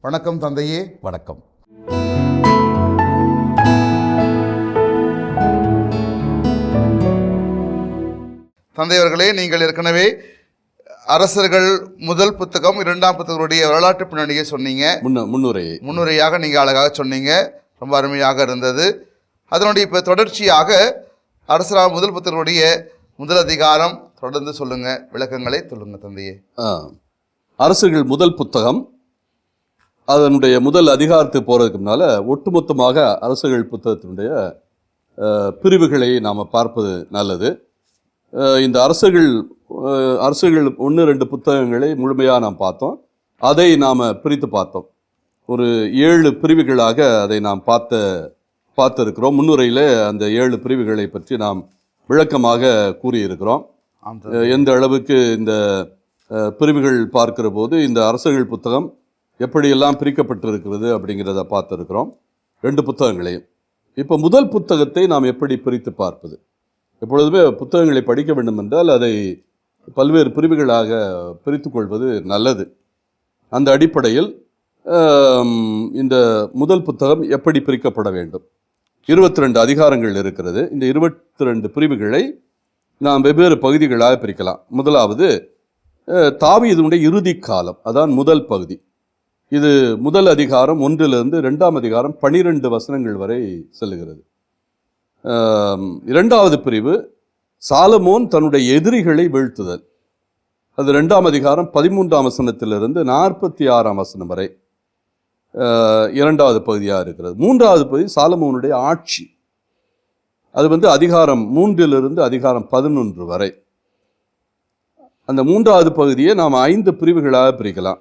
வணக்கம் தந்தையே வணக்கம். தந்தையவர்களே நீங்கள் ஏற்கனவே அரசர்கள் முதல் புத்தகம் இரண்டாம் புத்தகத்துடைய வரலாற்று பின்னணியை சொன்னீங்க. முன்ன முன்னுரை. முன்னுரையாக நீங்கள் அழகாக சொன்னீங்க. ரொம்ப அருமையாக இருந்தது. அதனுடைய இப்போ தொடர்ச்சியாக அரசராக முதல் புத்தகத்துடைய முதல் அதிகாரம் தொடர்ந்து சொல்லுங்க விளக்கங்களை சொல்லுங்க தந்தையே. ஆ. அரசுகள் முதல் புத்தகம் அதனுடைய முதல் அதிகாரத்துக்கு போகிறதுக்கு முன்னால் ஒட்டுமொத்தமாக அரசுகள் புத்தகத்தினுடைய பிரிவுகளை நாம் பார்ப்பது நல்லது. இந்த அரசுகள் அரசுகள் ஒன்று ரெண்டு புத்தகங்களை முழுமையாக நாம் பார்த்தோம். அதை நாம் பிரித்து பார்த்தோம். ஒரு ஏழு பிரிவுகளாக அதை நாம் பார்த்த பார்த்திருக்கிறோம். முன்னுரையில் அந்த ஏழு பிரிவுகளை பற்றி நாம் விளக்கமாக கூறியிருக்கிறோம். எந்த அளவுக்கு இந்த பிரிவுகள் பார்க்கிற போது இந்த அரசுகள் புத்தகம் எப்படியெல்லாம் பிரிக்கப்பட்டிருக்கிறது அப்படிங்கிறத பார்த்துருக்கிறோம். ரெண்டு புத்தகங்களையும். இப்போ முதல் புத்தகத்தை நாம் எப்படி பிரித்து பார்ப்பது? எப்பொழுதுமே புத்தகங்களை படிக்க வேண்டும் என்றால் அதை பல்வேறு பிரிவுகளாக பிரித்துக்கொள்வது நல்லது. அந்த அடிப்படையில் இந்த முதல் புத்தகம் எப்படி பிரிக்கப்பட வேண்டும்? இருபத்தி ரெண்டு அதிகாரங்கள் இருக்கிறது. இந்த இருபத்தி ரெண்டு பிரிவுகளை நாம் வெவ்வேறு பகுதிகளாக பிரிக்கலாம். முதலாவது அஹ், தாவீதுனுடைய இறுதி காலம். அதான் முதல் பகுதி. இது முதல் அதிகாரம் ஒன்றிலிருந்து ரெண்டாம் அதிகாரம் பனிரெண்டு வசனங்கள் வரை செல்லுகிறது. இரண்டாவது பிரிவு சாலமோன் தன்னுடைய எதிரிகளை வீழ்த்துதல். அது ரெண்டாம் அதிகாரம் பதிமூன்றாம் வசனத்திலிருந்து நாற்பத்தி ஆறாம் வசனம் வரை இரண்டாவது பகுதியாக இருக்கிறது. மூன்றாவது பகுதி சாலமோனுடைய ஆட்சி. அது வந்து அதிகாரம் மூன்றிலிருந்து அதிகாரம் பதினொன்று வரை. அந்த மூன்றாவது பகுதியை நாம் ஐந்து பிரிவுகளாக பிரிக்கலாம்.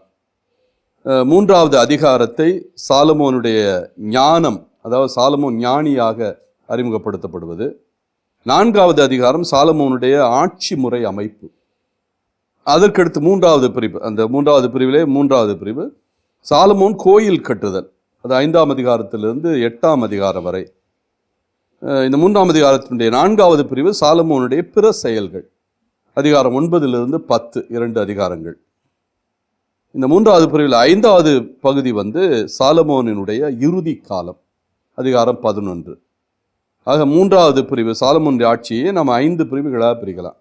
மூன்றாவது அதிகாரத்தை சாலமோனுடைய ஞானம் அதாவது சாலமோன் ஞானியாக அறிமுகப்படுத்தப்படுவது. நான்காவது அதிகாரம் சாலமோனுடைய ஆட்சி முறை அமைப்பு. அதற்கடுத்து மூன்றாவது பிரிவு அந்த மூன்றாவது பிரிவிலே மூன்றாவது பிரிவு சாலமோன் கோயில் கட்டுதல். அது ஐந்தாம் அதிகாரத்திலிருந்து எட்டாம் அதிகாரம் வரை. இந்த மூன்றாம் அதிகாரத்தினுடைய நான்காவது பிரிவு சாலமோனுடைய பிற செயல்கள். அதிகாரம் ஒன்பதிலிருந்து பத்து இரண்டு அதிகாரங்கள். இந்த மூன்றாவது பிரிவில் ஐந்தாவது பகுதி வந்து சாலமோனினுடைய இறுதி காலம் அதிகாரம் பதினொன்று. ஆக மூன்றாவது பிரிவு சாலமோனுடைய ஆட்சியை நம்ம ஐந்து பிரிவுகளாக பிரிக்கலாம்.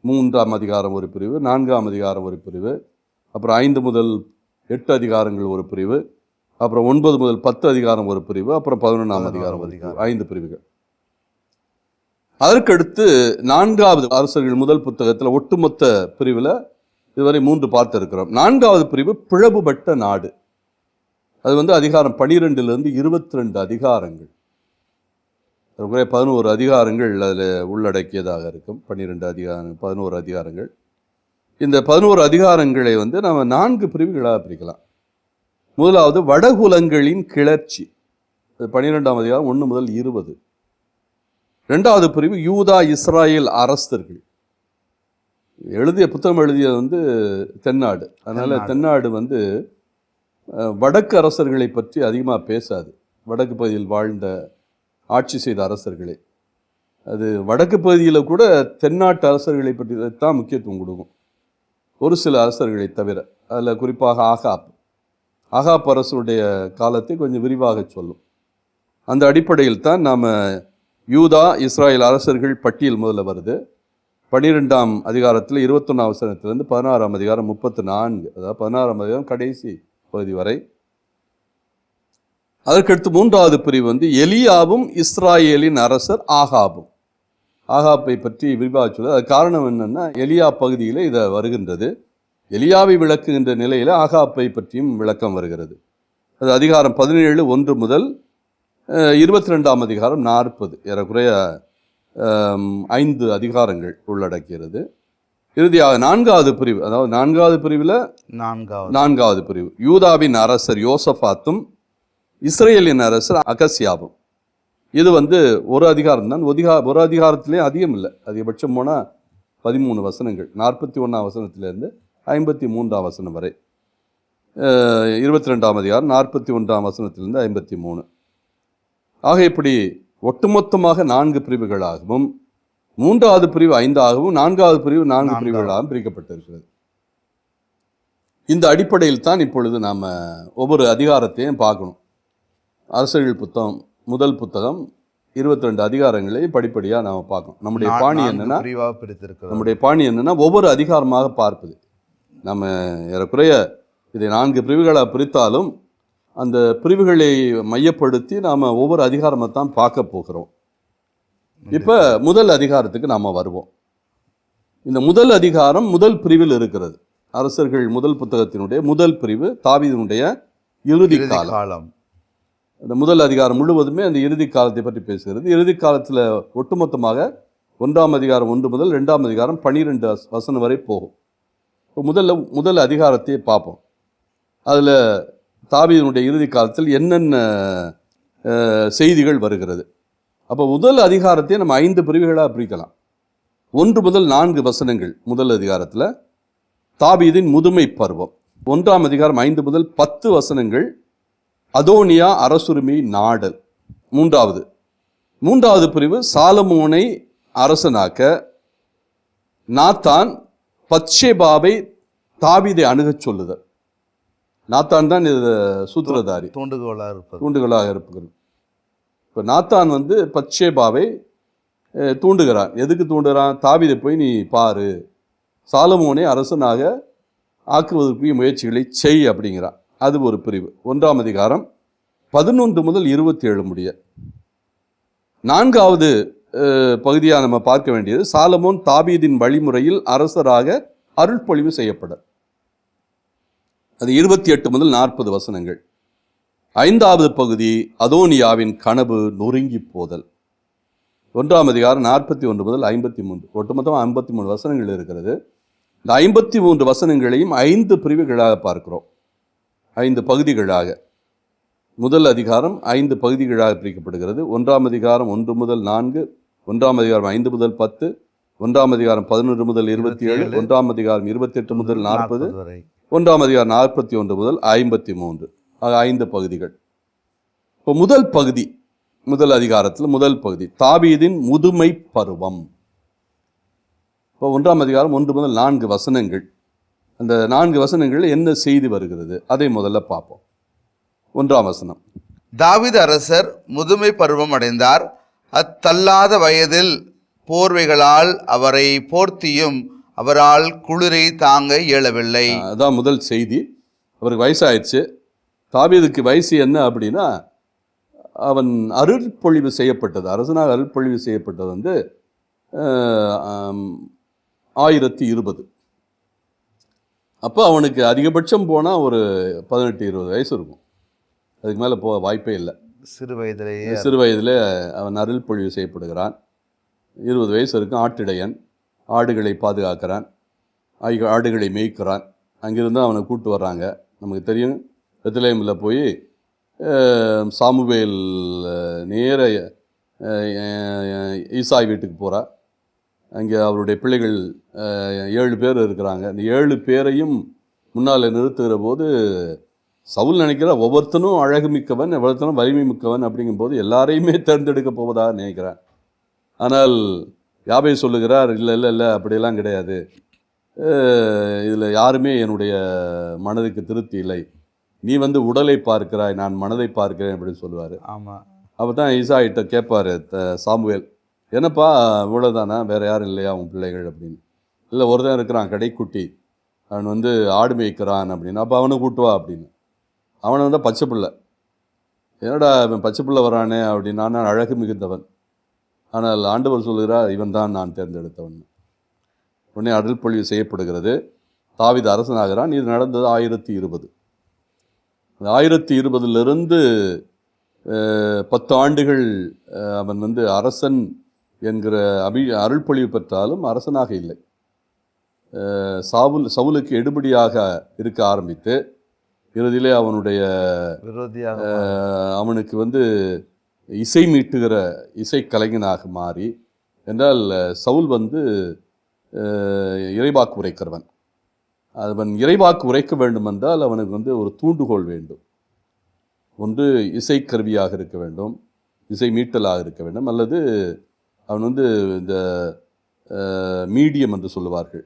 மூன்றாம் அதிகாரம் ஒரு பிரிவு நான்காம் அதிகாரம் ஒரு பிரிவு அப்புறம் ஐந்து முதல் எட்டு அதிகாரங்கள் ஒரு பிரிவு அப்புறம் ஒன்பது முதல் பத்து அதிகாரம் ஒரு பிரிவு அப்புறம் பதினொன்றாம் அதிகாரம் பிரிவு. ஐந்து பிரிவுகள். அதற்கடுத்து நான்காவது அரசர்கள் முதல் புத்தகத்தில் ஒட்டுமொத்த பிரிவில் இதுவரை மூன்று பார்த்திருக்கிறோம். நான்காவது பிரிவு பிளவுபட்ட நாடு. அது வந்து அதிகாரம் பனிரெண்டுலேருந்து இருபத்தி ரெண்டு அதிகாரங்கள். அதுக்குரிய பதினோரு அதிகாரங்கள் அதில் உள்ளடக்கியதாக இருக்கும். பன்னிரெண்டு அதிகாரம் பதினோரு அதிகாரங்கள். இந்த பதினோரு அதிகாரங்களை வந்து நம்ம நான்கு பிரிவுகளாக பிரிக்கலாம். முதலாவது வடகுலங்களின் கிளர்ச்சி. அது பன்னிரெண்டாம் அதிகாரம் ஒன்று முதல் இருபது. ரெண்டாவது பிரிவு யூதா இஸ்ராயேல் அரசர்கள். எழுதிய புத்தகம் எழுதியது வந்து தென்னாடு. அதனால தென்னாடு. வந்து வடக்கு அரசர்களை பற்றி அதிகமாக பேசாது. வடக்கு பகுதியில் வாழ்ந்த ஆட்சி செய்த அரசர்களை. அது வடக்கு பகுதியில் கூட தென்னாட்டு அரசர்களை பற்றி தான் முக்கியத்துவம் கொடுக்கும். ஒரு சில அரசர்களை தவிர அதில் குறிப்பாக ஆகாப். ஆகாப் அரசருடைய காலத்தை கொஞ்சம் விரிவாக சொல்லும். அந்த அடிப்படையில் தான் நாம் யூதா இஸ்ராயேல் அரசர்கள் பட்டியல் முதல்ல வருது. பன்னிரெண்டாம் அதிகாரத்தில் இருபத்தொன்னாம் வசனத்திலிருந்து பதினாறாம் அதிகாரம் முப்பத்து நான்கு அதாவது பதினாறாம் அதிகாரம் கடைசி பகுதி வரை. அதற்கடுத்து மூன்றாவது பிரிவு வந்து எலியாவும் இஸ்ராயேலின் அரசர் ஆகாபும். ஆகாப்பை பற்றி விரிவாக அது காரணம் என்னென்னா எலியா பகுதியில் இதை வருகின்றது. எலியாவை விளக்குகின்ற நிலையில் ஆகாப்பை பற்றியும் விளக்கம் வருகிறது. அது அதிகாரம் பதினேழு ஒன்று முதல் இருபத்தி ரெண்டாம் அதிகாரம் நாற்பது ஏறக்குறைய ஐந்து அதிகாரங்கள் உள்ளடக்கியது. இறுதியாக நான்காவது பிரிவு அதாவது நான்காவது பிரிவில் நான்காவது. நான்காவது பிரிவு. யூதாவின் அரசர் யோசபாத்தும் இஸ்ரேலின் அரசர் அகசியாவும். இது வந்து ஒரு அதிகாரம் தான். ஒதிகா ஒரு அதிகாரத்திலே அதிகம் இல்லை. அதிகபட்சம் போனால் பதிமூணு வசனங்கள். நாற்பத்தி ஒன்றாம் வசனத்திலேருந்து ஐம்பத்தி மூன்றாம் வசனம் வரை. இருபத்தி ரெண்டாம் அதிகாரம் நாற்பத்தி ஒன்றாம் வசனத்திலிருந்து ஐம்பத்தி மூணு. ஆக இப்படி ஒட்டுமொத்தமாக நான்கு பிரிவுகளாகவும் மூன்றாவது பிரிவு ஐந்தாகவும் நான்காவது பிரிவு நான்கு. பிரிவுகளாகவும் பிரிக்கப்பட்டிருக்கிறது. இந்த அடிப்படையில் தான் இப்பொழுது நாம் ஒவ்வொரு அதிகாரத்தையும் பார்க்கணும். அரசர்கள் புத்தகம் முதல் புத்தகம் இருபத்தி ரெண்டு அதிகாரங்களை படிப்படியாக நாம் பார்க்கணும். நம்முடைய பாணி என்னன்னா நம்முடைய பாணி என்னன்னா ஒவ்வொரு அதிகாரமாக பார்ப்பது. நம்ம ஏறக்குறைய இதை நான்கு பிரிவுகளாக பிரித்தாலும் அந்த பிரிவுகளை மையப்படுத்தி நாம் ஒவ்வொரு அதிகாரமாக தான் பார்க்க போகிறோம். இப்போ முதல் அதிகாரத்துக்கு நாம் வருவோம். இந்த முதல் அதிகாரம் முதல் பிரிவில் இருக்கிறது. அரசர்கள் முதல் புத்தகத்தினுடைய முதல் பிரிவு தாவீதினுடைய இறுதி காலம். அந்த முதல் அதிகாரம் முழுவதுமே அந்த இறுதி காலத்தை பற்றி பேசுகிறது. இறுதி காலத்தில் ஒட்டுமொத்தமாக ஒன்றாம் அதிகாரம் ஒன்று முதல் ரெண்டாம் அதிகாரம் பன்னிரெண்டு வசனம் வரை போகும். இப்போ முதல்ல முதல் அதிகாரத்தையே பார்ப்போம். அதில் தாவீதனுடைய இறுதி காலத்தில் என்னென்ன செய்திகள் வருகிறது? அப்போ முதல் அதிகாரத்தை நம்ம ஐந்து பிரிவுகளாக பிரிக்கலாம். ஒன்று முதல் நான்கு வசனங்கள் முதல் அதிகாரத்தில். தாபீதின் முதுமை பருவம். ஒன்றாம் அதிகாரம் ஐந்து முதல் பத்து வசனங்கள். அதோனியா அரசுரிமை நாடல் மூன்றாவது. மூன்றாவது பிரிவு சாலமோனை அரசனாக்க நாத்தான் பச்சேபாவை தாபீதை அணுகச் சொல்லுதல். நாத்தான் தான் இது சூத்திரதாரி. தூண்டுகோலாக இருப்பது. தூண்டுகளாக இருப்பது. இப்போ நாத்தான் வந்து அஹ், தூண்டுகிறான். எதுக்கு தூண்டுகிறான் தாவீதை போய் நீ பாரு. சாலமோனை அரசனாக ஆக்குவதற்குரிய முயற்சிகளை செய் அப்படிங்கிறான். அது ஒரு பிரிவு. ஒன்றாம் அதிகாரம் பதினொன்று முதல் இருபத்தி ஏழு முடிய. நான்காவது பகுதியாக நம்ம பார்க்க வேண்டியது சாலமோன் தாவீதின் வழிமுறையில் அரசராக அருள்பொழிவு செய்யப்பட. அது இருபத்தி எட்டு முதல் நாற்பது வசனங்கள். ஐந்தாவது பகுதி அதோனியாவின் கனவு நொறுங்கி போதல். ஒன்றாம் அதிகாரம் நாற்பத்தி ஒன்று முதல் ஐம்பத்தி மூன்று. ஒட்டுமொத்தம் ஐம்பத்தி மூணு வசனங்கள் இருக்கிறது. இந்த ஐம்பத்தி மூன்று வசனங்களையும் ஐந்து பிரிவுகளாக பார்க்கிறோம். ஐந்து பகுதிகளாக. முதல் அதிகாரம் ஐந்து பகுதிகளாக பிரிக்கப்படுகிறது. ஒன்றாம் அதிகாரம் ஒன்று முதல் நான்கு ஒன்றாம் அதிகாரம் ஐந்து முதல் பத்து ஒன்றாம் அதிகாரம் பதினொன்று முதல் இருபத்தி ஏழு இருபத்தி. ஒன்றாம் அதிகாரம் இருபத்தெட்டு முதல் நாற்பது வரை. ஒன்றாம் அதிகாரம் நாற்பத்தி ஒன்று முதல் ஐம்பத்தி மூன்று. ஆக ஐந்து பகுதிகள். இப்போ முதல் பகுதி முதல் அதிகாரத்தில் முதல் பகுதி தாவீதின் முதுமை பருவம். இப்போ ஒன்றாம் அதிகாரம் ஒன்று முதல் நான்கு வசனங்கள். அந்த நான்கு வசனங்களில் என்ன செய்தி வருகிறது? அதை முதல்ல பார்ப்போம். ஒன்றாம் வசனம். தாவித அரசர் முதுமை பருவம் அடைந்தார். அத்தள்ளாத வயதில் போர்வைகளால் அவரை போர்த்தியும் அவரால் குளிரை தாங்க இயலவில்லை. அதான் முதல் செய்தி. அவருக்கு வயசாயிடுச்சு. தாவீதுக்கு வயசு என்ன அப்படின்னா அவன் அருட்பொழிவு செய்யப்பட்டது. அரசனாக அருட்பொழிவு செய்யப்பட்டது வந்து ஆயிரத்தி இருபது. அப்போ அவனுக்கு அதிகபட்சம் போனால் ஒரு பதினெட்டு இருபது வயசு இருக்கும். அதுக்கு மேலே போக வாய்ப்பே இல்லை. சிறு வயதிலேயே சிறு வயதில் அவன் அருள் பொழிவு செய்யப்படுகிறான். இருபது வயசு இருக்கும் ஆட்டிடையன். ஆடுகளை பாதுகாக்கிறான். ஆடுகளை மேய்க்கிறான். அங்கிருந்து அவனை கூட்டு வர்றாங்க. நமக்கு தெரியும் பெத்லேமில் போய் சாமுவேல் நேர ஈசாய் வீட்டுக்கு போகிறா அங்கே அவருடைய பிள்ளைகள் ஏழு பேர் இருக்கிறாங்க. அந்த ஏழு பேரையும் முன்னால் நிறுத்துகிற போது சவுல் நினைக்கிற ஒவ்வொருத்தனும் அழகு மிக்கவன் ஒவ்வொருத்தனும் வலிமை மிக்கவன் அப்படிங்கும்போது எல்லாரையுமே தேர்ந்தெடுக்க போவதாக நினைக்கிறான். ஆனால் யாபை சொல்லுகிறார் இல்லை இல்லை இல்லை அப்படியெல்லாம் கிடையாது. இதில் யாருமே என்னுடைய மனதுக்கு திருப்தி இல்லை. நீ வந்து உடலை பார்க்கிறாய் நான் மனதை பார்க்கிறேன் அப்படின்னு சொல்லுவார். ஆமா. அப்போ தான் ஈசாயிட்ட கேட்பாரு த- சாமுவேல் என்னப்பா இவ்வளோதானா வேற யாரும் இல்லையா உன் பிள்ளைகள்? அப்படின்னு. இல்லை ஒருத்தன் இருக்கிறான் கடைக்குட்டி. அவன் வந்து ஆடு மேய்க்கிறான் அப்படின்னு. அப்போ அவனை கூட்டு வா அப்படின்னு. அவனை வந்து பச்சை பிள்ளை. என்னடா இவன் பச்சை பிள்ளை வரானே? அப்படின்னா. நான் அழகு மிகுந்தவன். ஆனால் ஆண்டவர் சொல்கிறார் இவன் தான் நான் தேர்ந்தெடுத்தவன். உடனே அடல் பொழிவு செய்யப்படுகிறது. தாவீது அரசனாகிறான். இது நடந்தது ஆயிரத்தி இருபது. ஆயிரத்தி இருபதிலிருந்து பத்து ஆண்டுகள் அவன் வந்து அரசன் என்கிற அபி அருள்பொழிவு பெற்றாலும் அரசனாக இல்லை. சாவுல் சவுலுக்கு எடுபடியாக இருக்க ஆரம்பித்து இறுதியிலே அவனுடைய அவனுக்கு வந்து இசை மீட்டுகிற இசை கலைஞனாக மாறி என்றால் சவுல் வந்து இறைவாக்கு உரைக்கிறவன். அவன் இறைவாக்கு உரைக்க வேண்டுமென்றால் அவனுக்கு வந்து ஒரு தூண்டுகோல் வேண்டும். ஒன்று இசைக்கருவியாக இருக்க வேண்டும் இசை மீட்டலாக இருக்க வேண்டும் அல்லது அவன் வந்து இந்த மீடியம் என்று சொல்லுவார்கள்.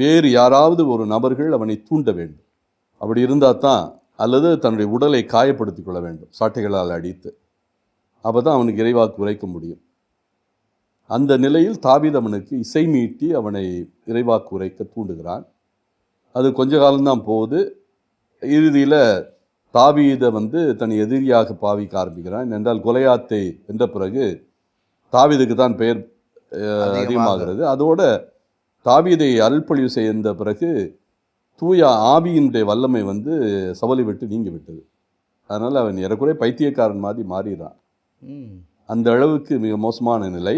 வேறு யாராவது ஒரு நபர்கள் அவனை தூண்ட வேண்டும். அப்படி இருந்தால் தான் அல்லது தன்னுடைய உடலை காயப்படுத்திக் கொள்ள வேண்டும் சாட்டைகளால் அடித்து. அப்போ தான் அவனுக்கு இறைவாக்கு உரைக்க முடியும். அந்த நிலையில் தாவீது அவனுக்கு இசை மீட்டி அவனை இறைவாக்கு உரைக்க தூண்டுகிறான். அது கொஞ்ச காலம்தான் போகுது. இறுதியில் தாவீதை வந்து தன் எதிரியாக பாவிக்க ஆரம்பிக்கிறான். என்றால் கொலையாத்தை வென்ற பிறகு தாவீதுக்கு தான் பெயர். அதிகமாகிறது. அதோட தாவீதை அருள்பொழிவு செய்த பிறகு தூய ஆவியினுடைய வல்லமை வந்து சவலை விட்டு நீங்கி விட்டது. அதனால் அவன் ஏறக்குறைய பைத்தியக்காரன் மாதிரி மாறிடுறான். அந்த அளவுக்கு மிக மோசமான நிலை.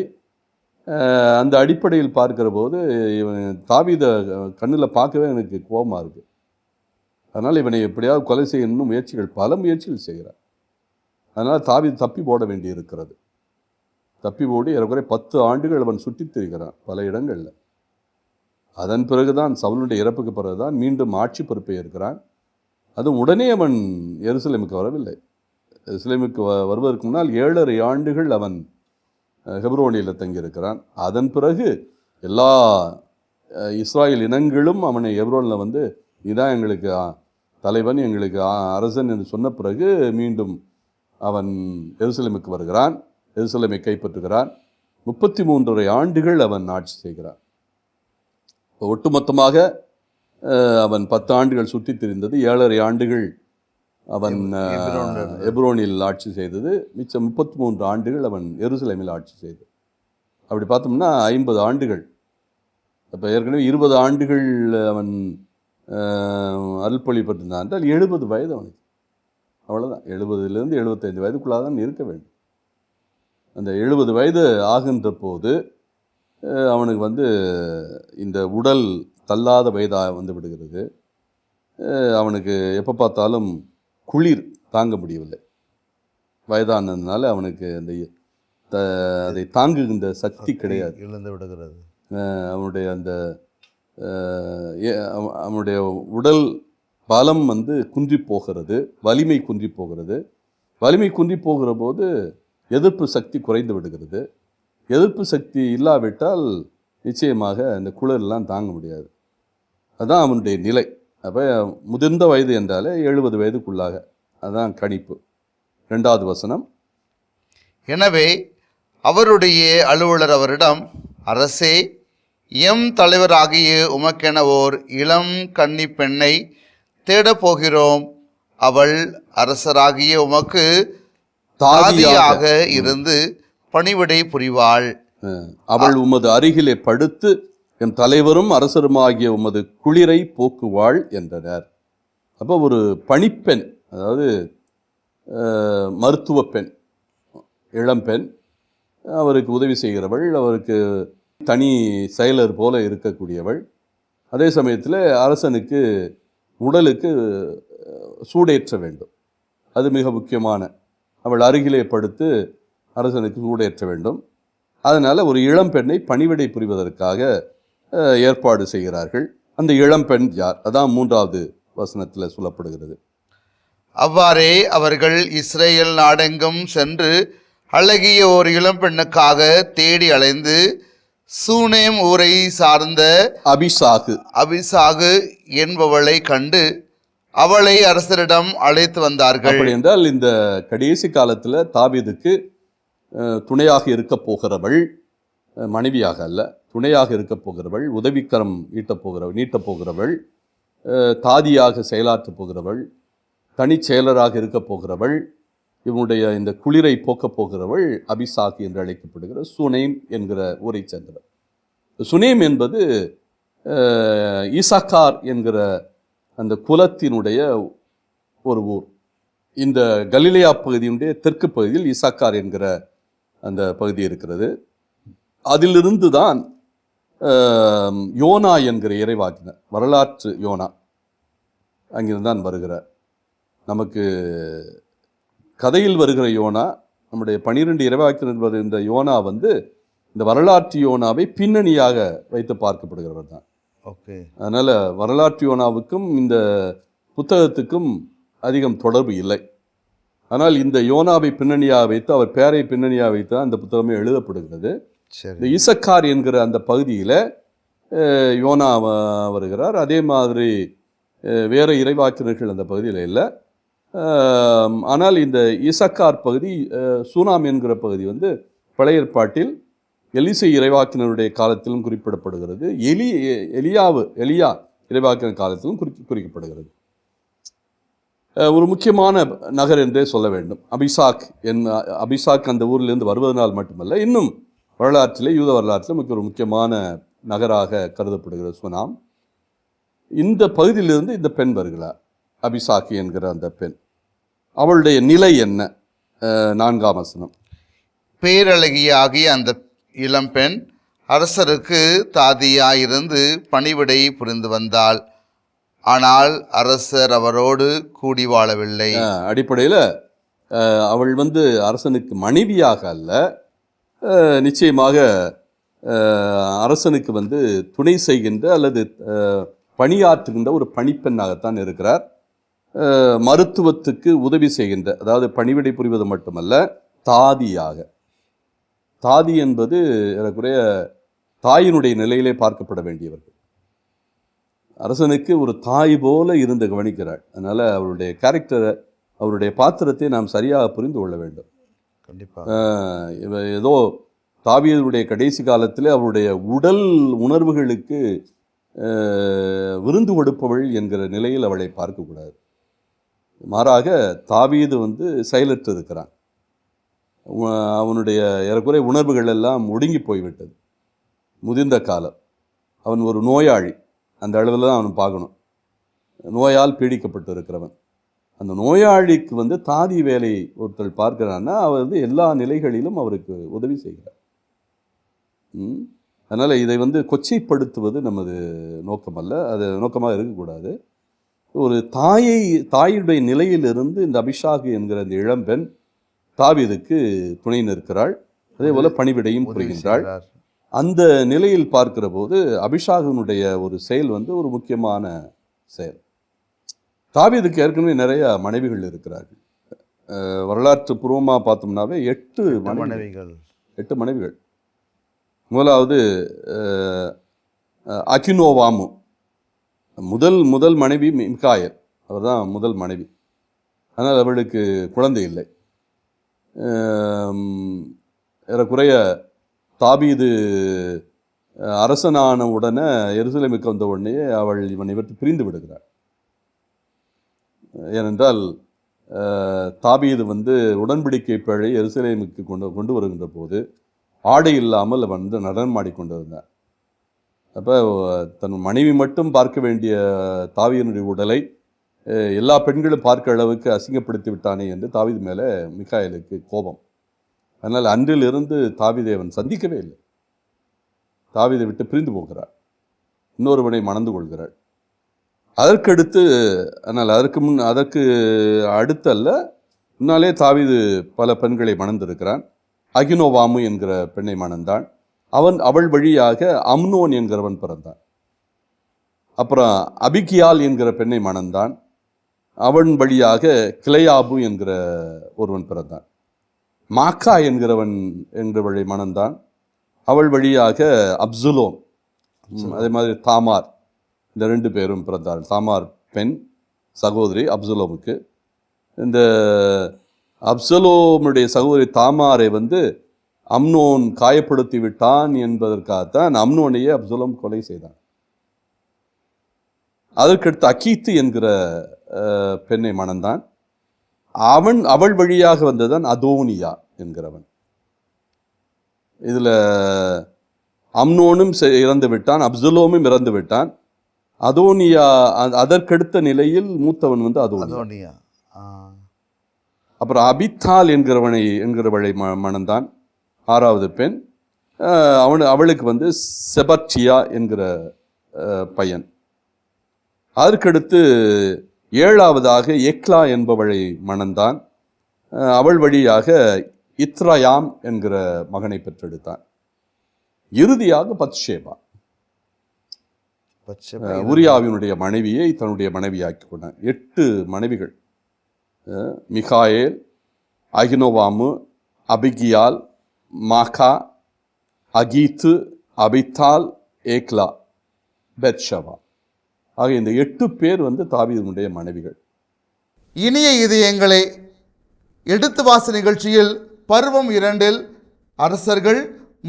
அந்த அடிப்படையில் பார்க்கிற போது இவன் தாவீத கண்ணில் பார்க்கவே எனக்கு கோபமாக இருக்கு. அதனால் இவனை எப்படியாவது கொலை செய்யணும்னு முயற்சிகள் பல முயற்சிகள் செய்கிறார் அதனால் தாவீது தப்பி போட வேண்டி இருக்கிறது தப்பி ஓடி ஏறக்குறைய பத்து ஆண்டுகள் அவன் சுற்றித் திரிகிறான் பல இடங்களில். அதன் பிறகுதான் சவுலுடைய இறப்புக்கு பிறகுதான் மீண்டும் ஆட்சி பொறுப்பை இருக்கிறான் அதுவும் உடனே அவன் எருசலேமுக்கு வரவில்லை. எருசலேமுக்கு வ- வருவதற்கு முன்னால் ஏழரை ஆண்டுகள் அவன் ஹெப்ரோனியில் தங்கியிருக்கிறான். அதன் பிறகு எல்லா இஸ்ராயல் இனங்களும் அவனை ஹெப்ரோனில் வந்து இதான் எங்களுக்கு தலைவன் எங்களுக்கு அரசன் என்று சொன்ன பிறகு மீண்டும் அவன் எருசலேமுக்கு வருகிறான். எருசலேமை கைப்பற்றுகிறான். முப்பத்தி மூன்றரை ஆண்டுகள் அவன் ஆட்சி செய்கிறான். ஒட்டுமொத்தமாக அவன் பத்து ஆண்டுகள் சுற்றித் திரிந்தது ஏழரை ஆண்டுகள் அவன் எபிரோன்ல ஆட்சி செய்தது மிச்சம் முப்பத்தி மூன்று ஆண்டுகள் அவன் எருசலேமில் ஆட்சி செய்தது. அப்படி பார்த்தோம்னா ஐம்பது ஆண்டுகள். அப்போ ஏற்கனவே இருபது ஆண்டுகள் அவன் அருள்பொழி பெற்றிருந்தான் என்றால் எழுபது வயது அவனுக்கு. அவ்வளோதான் எழுபதுலேருந்து எழுபத்தைந்து வயதுக்குள்ளாக தான் இருக்க வேண்டும். அந்த எழுபது வயது ஆகின்ற போது அவனுக்கு வந்து இந்த உடல் தள்ளாத வயதாக வந்து விடுகிறது. அவனுக்கு எப்போ பார்த்தாலும் குளிர் தாங்க முடியவில்லை. வயதானதுனால அவனுக்கு அந்த த அதை தாங்குகின்ற சக்தி கிடையாது. இழந்து விடுகிறது. அவனுடைய அந்த அவனுடைய உடல் பலம் வந்து குன்றி போகிறது வலிமை குன்றி போகிறது. வலிமை குன்றி போகிற போது எதிர்ப்பு சக்தி குறைந்து விடுகிறது. எதிர்ப்பு சக்தி இல்லாவிட்டால் நிச்சயமாக அந்த குளிரெல்லாம் தாங்க முடியாது. அதான் அவனுடைய நிலை. அப்போ முதிர்ந்த வயது என்றாலே எழுபது வயதுக்குள்ளாக. அதான் கணிப்பு. ரெண்டாவது வசனம். எனவே அவருடைய அலுவலர் அவரிடம் அரசே எம் தலைவராகிய உமக்கென ஓர் இளம் கன்னி பெண்ணை தேடப் போகிறோம். அவள் அரசராகிய உமக்கு தாதியாக இருந்து பணிவிடை புரிவாள். அவள் உமது அருகிலே படுத்து என் தலைவரும் அரசருமாகிய உமது குளிரை போக்குவாள் என்றனர். அப்போ ஒரு பணிப்பெண் அதாவது மருத்துவ பெண் இளம்பெண் அவருக்கு உதவி செய்கிறவள் அவருக்கு தனி செயலர் போல இருக்கக்கூடியவள். அதே சமயத்தில் அரசனுக்கு உடலுக்கு சூடேற்ற வேண்டும். அது மிக முக்கியமான. அவள் அருகிலே படுத்து அரசனுக்கு சூடேற்ற வேண்டும். அதனால் ஒரு இளம்பெண்ணை பணிவிடை புரிவதற்காக ஏற்பாடு செய்கிறார்கள். அந்த இளம்பெண் யார்? அதான் மூன்றாவது வசனத்தில் சொல்லப்படுகிறது. அவ்வாறே அவர்கள் இஸ்ரேல் நாடெங்கும் சென்று அழகிய ஒரு இளம்பெண்ணுக்காக தேடி அலைந்து சூனேம் ஊரை சார்ந்த அபிஷாகு அபிசாகு என்பவளை கண்டு அவளை அரசரிடம் அழைத்து வந்தார்கள். என்றால் இந்த கடைசி காலத்தில் தாவீதுக்கு துணையாக இருக்கப் போகிறவள் மனைவியாக அல்ல துணையாக இருக்கப் போகிறவள் உதவிக்கரம் ஈட்டப் போகிறவள் நீட்டப் போகிறவள் தாதியாக செயலாற்றப் போகிறவள் தனிச் செயலராக இருக்கப் போகிறவள் இவனுடைய இந்த குளிரை போக்கப் போகிறவள் அபிசாக் என்று அழைக்கப்படுகிற சுனைம் என்கிற ஊரை சேர்ந்தவர் சுனேம் என்பது ஈசாக்கார் என்கிற அந்த குலத்தினுடைய ஒரு ஊர். இந்த கலிலையா பகுதியினுடைய தெற்கு பகுதியில் ஈசாக்கார் என்கிற அந்த பகுதி இருக்கிறது. அதிலிருந்து தான் யோனா என்கிற இறைவாக்கினர் வரலாற்று யோனா அங்கிருந்து தான் வருகிறார். நமக்கு கதையில் வருகிற யோனா நம்முடைய பனிரெண்டு இறைவாக்கினர் வருகின்ற யோனா வந்து இந்த வரலாற்று யோனாவை பின்னணியாக வைத்து பார்க்கப்படுகிறவர் தான். ஓகே. அதனால் வரலாற்று யோனாவுக்கும் இந்த புத்தகத்துக்கும் அதிகம் தொடர்பு இல்லை. ஆனால் இந்த யோனாவை பின்னணியாக வைத்து அவர் பெயரை பின்னணியாக வைத்து இந்த புத்தகமே எழுதப்படுகிறது. இந்த சரி இசக்கார் என்கிற அந்த பகுதியில் யோனா வருகிறார். அதே மாதிரி வேற இறைவாக்கினர்கள் அந்த பகுதியில் இல்லை. ஆனால் இந்த இசக்கார் பகுதி சூனாம் என்கிற பகுதி வந்து பழைய ஏற்பாட்டில் எலிசை இறைவாக்கினருடைய காலத்திலும் குறிப்பிடப்படுகிறது. எலி எலியாவு எலியா இறைவாக்கினர் காலத்திலும் குறி குறிக்கப்படுகிறது. ஒரு முக்கியமான நகர் என்றே சொல்ல வேண்டும். அபிசாக் என் அபிசாக் அந்த ஊரிலிருந்து வருவதனால் மட்டுமல்ல இன்னும் வரலாற்றிலே யூத வரலாற்றில் மிக ஒரு முக்கியமான நகராக கருதப்படுகிற சுனாம். இந்த பகுதியிலிருந்து இந்த பெண் வருகிறார் அபிசாக்கி என்கிற அந்த பெண். அவளுடைய நிலை என்ன? நான்காம் வசனம். பேரழகியாகிய அந்த இளம்பெண் அரசருக்கு தாதியாயிருந்து பணிவிடை புரிந்து வந்தாள். ஆனால் அரசர் அவரோடு கூடி வாழவில்லை. அடிப்படையில் அவள் வந்து அரசனுக்கு மனைவியாக அல்ல. நிச்சயமாக அரசனுக்கு வந்து துணை செய்கின்ற அல்லது பணியாற்றுகின்ற ஒரு பணிப்பெண்ணாகத்தான் இருக்கிறார். மருத்துவத்துக்கு உதவி செய்கின்ற அதாவது பணிவிடை புரிவது மட்டுமல்ல தாதியாக. தாதி என்பது ஏறக்குறைய தாயினுடைய நிலையிலே பார்க்கப்பட வேண்டியவர்கள். அரசனுக்கு ஒரு தாய் போல இருந்து கவனிக்கிறாள். அதனால அவருடைய கேரக்டரை அவருடைய பாத்திரத்தை நாம் சரியாக புரிந்து கொள்ள வேண்டும். கண்டிப்பா. ஆஹ் இவ ஏதோ தாவீதுடைய கடைசி காலத்தில் அவருடைய உடல் உணர்வுகளுக்கு விருந்து கொடுப்பவள் என்கிற நிலையில் அவளை பார்க்கக்கூடாது. மாறாக தாவீது வந்து செயலற்று இருக்கிறான். அவனுடைய ஏறக்குறைய உணர்வுகள் எல்லாம் ஒடுங்கி போய்விட்டது. முதிர்ந்த காலம். அவன் ஒரு நோயாளி. அந்த அளவில் தான் அவன் பார்க்கணும். நோயால் பீடிக்கப்பட்டு இருக்கிறவன் அந்த நோயாளிக்கு வந்து தாதி வேலை ஒருத்தர் பார்க்கிறான்னா அவர் வந்து எல்லா நிலைகளிலும் அவருக்கு உதவி செய்கிறார். ம்? அதனால இதை வந்து கொச்சைப்படுத்துவது நமது நோக்கமல்ல. அது நோக்கமாக இருக்கக்கூடாது. ஒரு தாயை தாயுடைய நிலையிலிருந்து இந்த அபிஷாக் என்கிற இந்த இளம்பெண் தாவீதுக்கு துணை நிற்கிறாள். அதே போல பணிவிடையும் புரிகின்றாள். அந்த நிலையில் பார்க்கிற போது அபிஷாகனுடைய ஒரு செயல் வந்து ஒரு முக்கியமான செயல். தாவீதுக்கு ஏற்கனவே நிறைய மனைவிகள் இருக்கிறார்கள். வரலாற்று பூர்வமாக பார்த்தோம்னாவே எட்டு மனைவி மனைவிகள். எட்டு மனைவிகள். முதலாவது அகினோவாமு. முதல் முதல் மனைவி மிகாயல். அவர்தான் முதல் மனைவி. ஆனால் அவளுக்கு குழந்தை இல்லை. ஏறக்குறைய தாபீது அரசனான உடனே எருசலேமுக்கு வந்த உடனே அவள் இவனை இவற்றை பிரிந்து விடுகிறாள். ஏனென்றால் தாபீது வந்து உடன்படிக்கை பிழை எருசலேமுக்கு கொண்டு கொண்டு வருகின்ற போது ஆடை இல்லாமல் அவன் வந்து நடனமாடி கொண்டு அப்போ தன் மனைவி மட்டும் பார்க்க வேண்டிய தாவியனுடைய உடலை எல்லா பெண்களும் பார்க்க அளவுக்கு அசிங்கப்படுத்தி விட்டானே என்று தாவீது மேலே மிகாயலுக்கு கோபம். அதனால் அன்றிலிருந்து தாவிதேவன் சந்திக்கவே இல்லை. தாவிதை விட்டு பிரிந்து போகிறார் இன்னொருவனை மணந்து கொள்கிறாள். அதற்கடுத்து ஆனால் அதற்கு முன் அதற்கு அடுத்தல்ல முன்னாலே தாவிது பல பெண்களை மணந்திருக்கிறான். அகினோவாமு என்கிற பெண்ணை மணந்தான் அவன் அவள் வழியாக அம்னோன் என்கிறவன் பிறந்தான். அப்புறம் அபிகியால் என்கிற பெண்ணை மணந்தான். அவன் வழியாக கிளையாபு என்கிற ஒருவன் பிறந்தான். மாக்கா என்கிறவன் என்கிறவளை மணந்தான் அவள் வழியாக அப்சுலோம் அதே மாதிரி தாமார் இந்த ரெண்டு பேரும் பிறந்தார்கள் தாமார் பெண் சகோதரி அப்சுலோமுக்கு. இந்த அப்சலோமுடைய சகோதரி தாமாரை வந்து அம்னோன் காயப்படுத்தி விட்டான் என்பதற்காகத்தான் அம்னோனையே அப்சுலம் கொலை செய்தான். அதற்கடுத்து அகீத்து என்கிற பெண்ணை மணந்தான். அவன் அவள் வழியாக வந்ததான் அதோனியா. என்கிறவன். இதுல அம்னோனும் இறந்து விட்டான் அப்சுலோமும் இறந்து விட்டான். அதோனியா அதற்கடுத்த நிலையில் மூத்தவன் வந்து அதோனியா. அப்புறம் அபித்தால் என்கிறவனை என்கிறவளை மணந்தான். ஆறாவது பெண். அவனு அவளுக்கு வந்து செபர்டியா என்கிற பையன். அதற்கடுத்து ஏழாவதாக எக்லா என்பவளை மணந்தான். அவள் வழியாக இத்ரயாம் என்கிற மகனை பெற்றெடுத்தான். இறுதியாக பத்ஷேபா. உரியாவினுடைய மனைவியை தன்னுடைய மனைவியாக்கி கொண்டான். எட்டு மனைவிகள். மிகாயேல் அகினோவாமு அபிகியால் மாகா அகீத்து அபித்தால் ஏக்லா பெத்ஷவா ஆக இந்த எட்டு பேர் வந்து தாவீதினுடைய மனைவிகள். இனிய இதயங்களே எடுத்து வாச நிகழ்ச்சியில் பருவம் இரண்டில் அரசர்கள்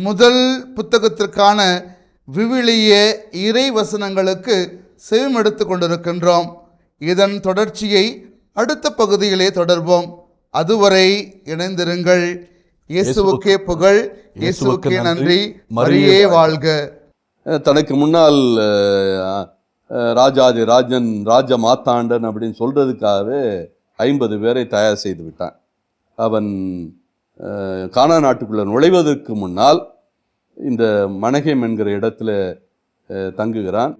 முதல் புத்தகத்திற்கான விவிலிய இறை வசனங்களுக்கு செவிமடுத்து கொண்டிருக்கின்றோம். இதன் தொடர்ச்சியை அடுத்த பகுதியிலே தொடர்வோம். அதுவரை இணைந்திருங்கள். இயேசுவுக்கே புகழ். இயேசுவுக்கே நன்றி. மரியே வாழ்க. தனக்கு முன்னால் ராஜாதி ராஜன் ராஜ மாத்தாண்டன் அப்படின்னு சொல்றதுக்காகவே ஐம்பது பேரை தயார் செய்து விட்டான். அவன் கானா நாட்டுக்குள்ளே நுழைவதற்கு முன்னால் இந்த மணகேம் என்கிற இடத்துல தங்குகிறான்.